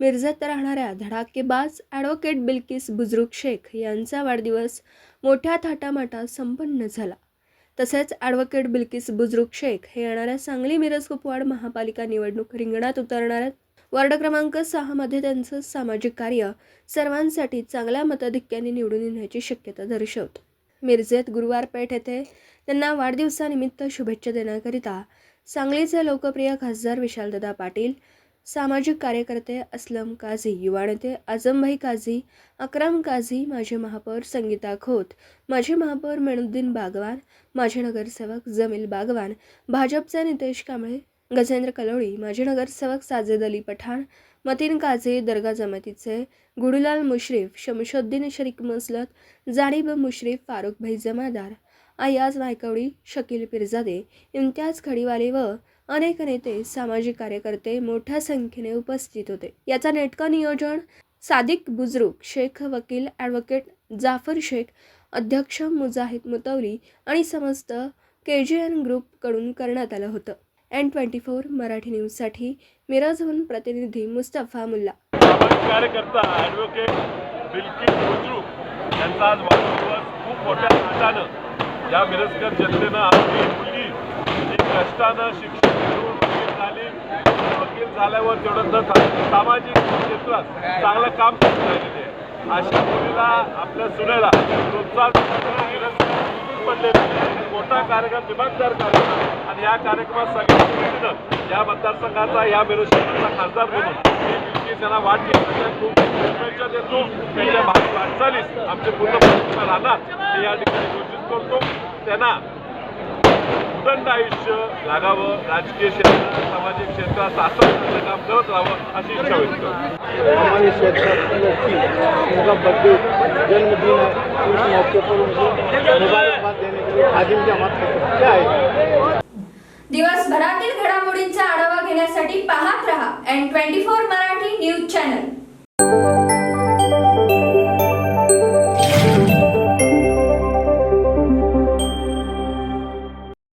मिरजत राहणाऱ्या धडाकेबाज ॲडव्होकेट बिल्किस बुजरुक शेख यांचा वाढदिवस मोठ्या थाटामाटात संपन्न झाला. तसेच ॲडव्होकेट बिल्किस बुजरुक शेख हे येणाऱ्या सांगली मिरज कुपवाड महापालिका निवडणूक रिंगणात उतरणाऱ्या वार्ड क्रमांक सहामध्ये त्यांचं सामाजिक कार्य सर्वांसाठी चांगल्या मताधिक्याने निवडून येण्याची शक्यता दर्शवतो. मिरजेत गुरुवार पेठ येथे त्यांना वाढदिवसानिमित्त शुभेच्छा देण्याकरिता सांगलीचे लोकप्रिय खासदार विशालदादा पाटील सामाजिक कार्यकर्ते असलम काझी युवा नेते आझमभाई काझी अकरम काझी माजी महापौर संगीता खोत माजी महापौर मेनुद्दीन बागवान माजी नगरसेवक जमील बागवान भाजपचे नितेश कांबळे गजेंद्र कलोळी माजी नगरसेवक साजेद अली पठाण मतीन काझी दर्गा जमातीचे गुडुलाल मुश्रीफ शमशुद्दीन शरीक मसलत जाणीब मुश्रीफ फारुखभाई जमादार अयाज वायकवडी शकील पिरजादे इम्तियाज खडीवाले व अनेक नेते सामाजिक कार्यकर्ते मोठ्या संख्येने उपस्थित होते. याचा नेटकं नियोजन सादिक बुजरुक शेख वकील ॲडव्होकेट जाफर शेख अध्यक्ष मुजाहिद मुतवली आणि समस्त के जी एन ग्रुपकडून करण्यात आलं होतं. एन ट्वेंटी फोर मराठी न्यूजसाठी मिरजहून प्रतिनिधी मुस्तफा मुल्ला. कार्यकर्ता ॲडव्होकेट बिल्किस बुजरुक यांचा आज वाढदिवस खूप मोठ्या या मिरजकर जनतेनं आपली मुलगी ही कष्टानं शिक्षण घेऊन वकील झाली. वकील झाल्यावर तेवढं सामाजिक क्षेत्रात चांगलं काम करत राहिलेली आहे अशा मुलीला आपल्या सुनेला प्रोत्साहन पडलेलं आहे. मोठा कार्यक्रम दिमागदार कार्यक्रम. आणि या कार्यक्रमात सगळ्यांच्या या मतदारसंघाचा या मिरज शहराचा खासदार म्हणून त्यांना बिल्किस वाट खूप शुभेच्छा देतो. त्यांच्या भावी वाटचालीस आमचे पूर्ण प्रयत्न राहणार. हे या ठिकाणी करतो. त्यांना उदंड आयुष्य लागावं राजकीय क्षेत्रात सामाजिक क्षेत्रात असं चांगलं काम करत राहावं अशी इच्छा व्यक्त हमारे क्षेत्र की लड़की उनका बर्थडे जन्मदिन है उस मौके पर उनको मुबारकबाद देने के लिए खादिम की हमारे तरफ क्या है दिवसभरातील घडामोडींचा आढावा घेण्यासाठी पाहत रहा N twenty four Marathi news channel